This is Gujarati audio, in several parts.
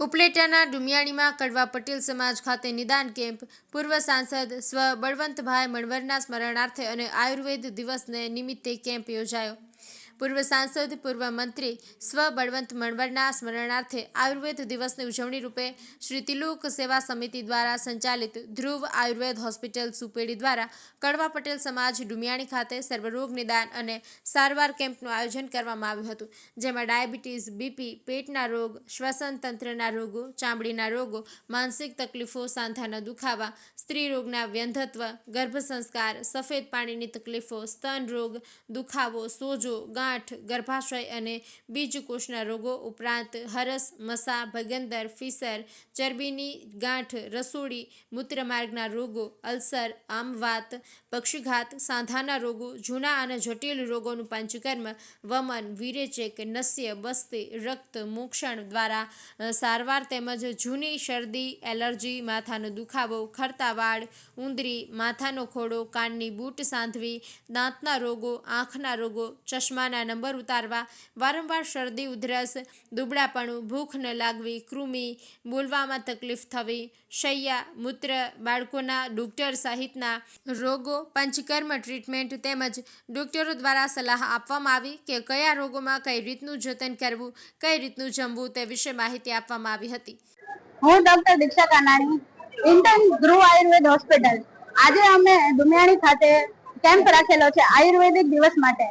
ઉપલેટાના ડુમિયાણીમાં કડવા પટેલ સમાજ ખાતે નિદાન કેમ્પ, પૂર્વ સાંસદ સ્વ બળવંતભાઈ મણવરના સ્મરણાર્થે અને આયુર્વેદ દિવસને નિમિત્તે કેમ્પ યોજાયો. પૂર્વ સાંસદ, પૂર્વ મંત્રી સ્વ બળવંત મણવરના સ્મરણાર્થે આયુર્વેદ દિવસની ઉજવણી રૂપે શ્રી તિલુક સેવા સમિતિ દ્વારા સંચાલિત ધ્રુવ આયુર્વેદ હોસ્પિટલ સુપેડી દ્વારા કડવા પટેલ સમાજ ડુમિયાણી ખાતે સર્વરોગ નિદાન અને સારવાર કેમ્પનું આયોજન કરવામાં આવ્યું હતું, જેમાં ડાયાબિટીસ, બીપી, પેટના રોગ, શ્વસન તંત્રના રોગો, ચામડીના રોગો, માનસિક તકલીફો, સાંધાના દુખાવા, સ્ત્રી રોગના વ્યંધત્વ ગર્ભ સંસ્કાર સફેદ પાણીની તકલીફો, સ્તન રોગ, દુખાવો, સોજો, ગાંઠ ગર્ભાશય અને બીજકોષના રોગો ઉપરાંત હરસ, મસા, ભગંદર, ફિસર, ચરબીની ગાંઠ, રસોડી, મૂત્રમાર્ગના રોગો, અલ્સર, આમવાત, પક્ષીઘાત, સાંધાના રોગો, જૂના અને જટિલ રોગોનું પંચકર્મ, વમન, વિરેચેક, નસ્ય બસ્તી રક્ત, મોક્ષણ દ્વારા સારવાર તેમજ જૂની શરદી, એલર્જી, માથાનો દુખાવો ખરતા વાળ ઉંદરી માથાનો ખોડો, કાનની બૂટ સાંધવી, દાંતના રોગો, આંખના રોગો, ચશ્માના નંબર ઉતારવા વારંવાર શરદી, ઉધરસ, દુબળાપણું, ભૂખ ન લાગવી, કૃમિ, બોલવામાં તકલીફ થવી, શૈયા, મૂત્ર, બાળકોના ડોક્ટર સહિતના રોગો, પંચકર્મ ટ્રીટમેન્ટ તેમજ ડોક્ટરો દ્વારા સલાહ આપવામાં આવી કે કયા રોગોમાં કઈ રીતનું જતન કરવું, કઈ રીતનું જમવું તે વિશે માહિતી આપવામાં આવી હતી. હું doctor Diksha Kanani, intern Dhruv Ayurved hospital. આજે અમે દુમિયાણી ખાતે કેમ્પ રાખેલો છે આયુર્વેદિક દિવસ માટે.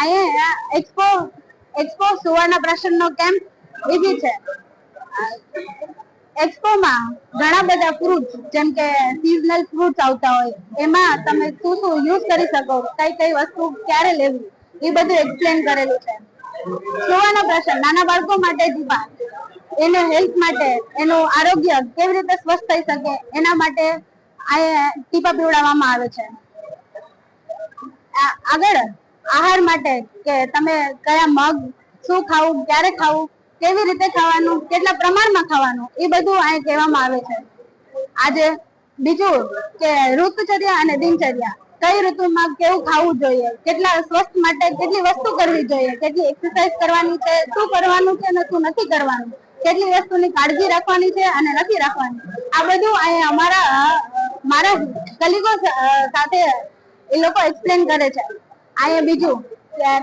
અહીંયા એક્સપો એક્સપો સુવર્ણ પ્રસન્નનો કેમ્પ બીજી છે. એક્સપોમાં ઘણા બધા ફ્રૂટ જેમ કે સિઝનલ ફ્રૂટ્સ આવતા હોય, એમાં તમે શું શું યુઝ કરી શકો, કઈ કઈ વસ્તુ ક્યારે લેવી, એ બધું એક્સપ્લેન કરેલું છે. સુવર્ણ પ્રસન્ન નાના બાળકો માટે જીવા એને હેલ્થ માટે, એનું આરોગ્ય કેવી રીતે સ્વસ્થ થઈ શકે, એના માટે આ ટીપા પીવડાવવામાં આવે છે. આગળ આહાર માટે કે તમે કયા મગ, શું ખાવું, ક્યારે ખાવું, કેવી રીતે ખાવાનું, કેટલા પ્રમાણમાં ખાવાનું, એ બધું અહીં કહેવામાં આવે છે. આજે બીજું કે ઋતુચર્યા અને દિનચર્યા. કઈ ઋતુમાં કેવું ખાવું જોઈએ, કેટલા સ્વસ્થ માટે કેટલી વસ્તુ કરવી જોઈએ, કેટલી એક્સરસાઇઝ કરવાની છે, શું કરવાનું છે અને શું નથી કરવાનું. કેટલી વસ્તુની કાળજી રાખવાની છે અને નથી રાખવાની. આ બધું અહીં અમારા, મારા કલીગો સાથે એ લોકો એક્સપ્લેન કરે છે. અહીંયા બીજું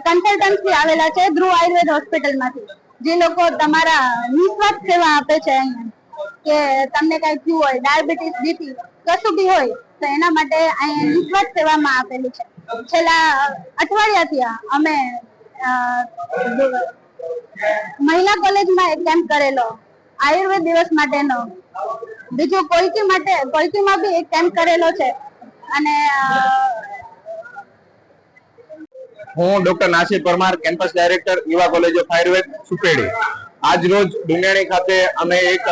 કન્સલ્ટન્સી આવેલા છે ધ્રુવ આયુર્વેદ હોસ્પિટલમાંથી. જે લોકો તમારા નિસ્વાર્થ સેવા આપે છે અહીંયા. કે તમને કઈ થયું હોય ડાયાબિટીસ બીપી કશું બી હોય, તો એના માટે અહીંયા નિસ્વાર્થ સેવામાં આપેલી છે. છેલ્લા અઠવાડિયાથી અમે મહિલા કોલેજમાં એક કેમ્પ કરેલો, આયુર્વેદ દિવસ માટેનો. બીજું કોલકી માટે, કોલકીમાં બી એક કેમ્પ કરેલો છે. અને હું doctor Nasir Parmar, campus director, Yuva college of Ayurveda, Supedi. આજ રોજ ડુંગેણી ખાતે અમે એક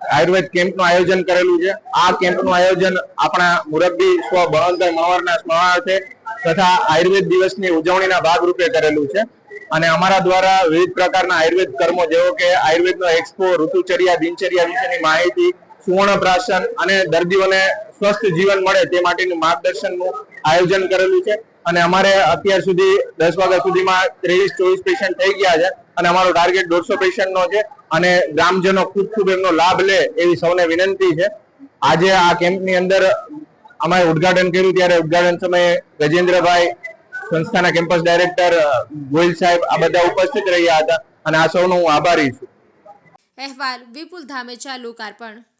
આયુર્વેદ કેમ્પનું આયોજન કરેલું છે. આ કેમ્પનું આયોજન આપણા મુરબ્બી સ્વ બળવંતભાઈ મણવરના સ્મરણાર્થે તથા આયુર્વેદ દિવસની ઉજવણીના ભાગરૂપે કરેલું છે. અને અમારા દ્વારા વિવિધ પ્રકારના આયુર્વેદ કર્મો, જેવો કે આયુર્વેદનો એક્સપો, ઋતુચર્યા, દિનચર્યા વિશેની માહિતી સુવર્ણ પ્રાશન અને દર્દીઓને સ્વસ્થ જીવન મળે તે માટેનું માર્ગદર્શનનું આયોજન કરેલું છે. અને અમારે અત્યાર સુધી દસ વાગ્યા સુધીમાં ત્રેવીસ, ચોવીસ પેશન્ટ થઈ ગયા છે અને અમારો ટાર્ગેટ દોઢસો પેશન્ટનો છે અને ગ્રામજનો ખૂબ ખૂબ એમનો લાભ લે એવી સૌને વિનંતી છે. આજે આ કેમ્પની અંદર અમે ઉદઘાટન કર્યું ત્યારે ઉદઘાટન સમયે ગજેન્દ્રભાઈ સંસ્થાના કેમ્પસ ડાયરેક્ટર ગોયલ સાહેબ આ બધા ઉપસ્થિત રહ્યા હતા અને આ સૌનો હું આભારી છું. અહેવાલ વિપુલ ધામેચા, લોકાર્પણ.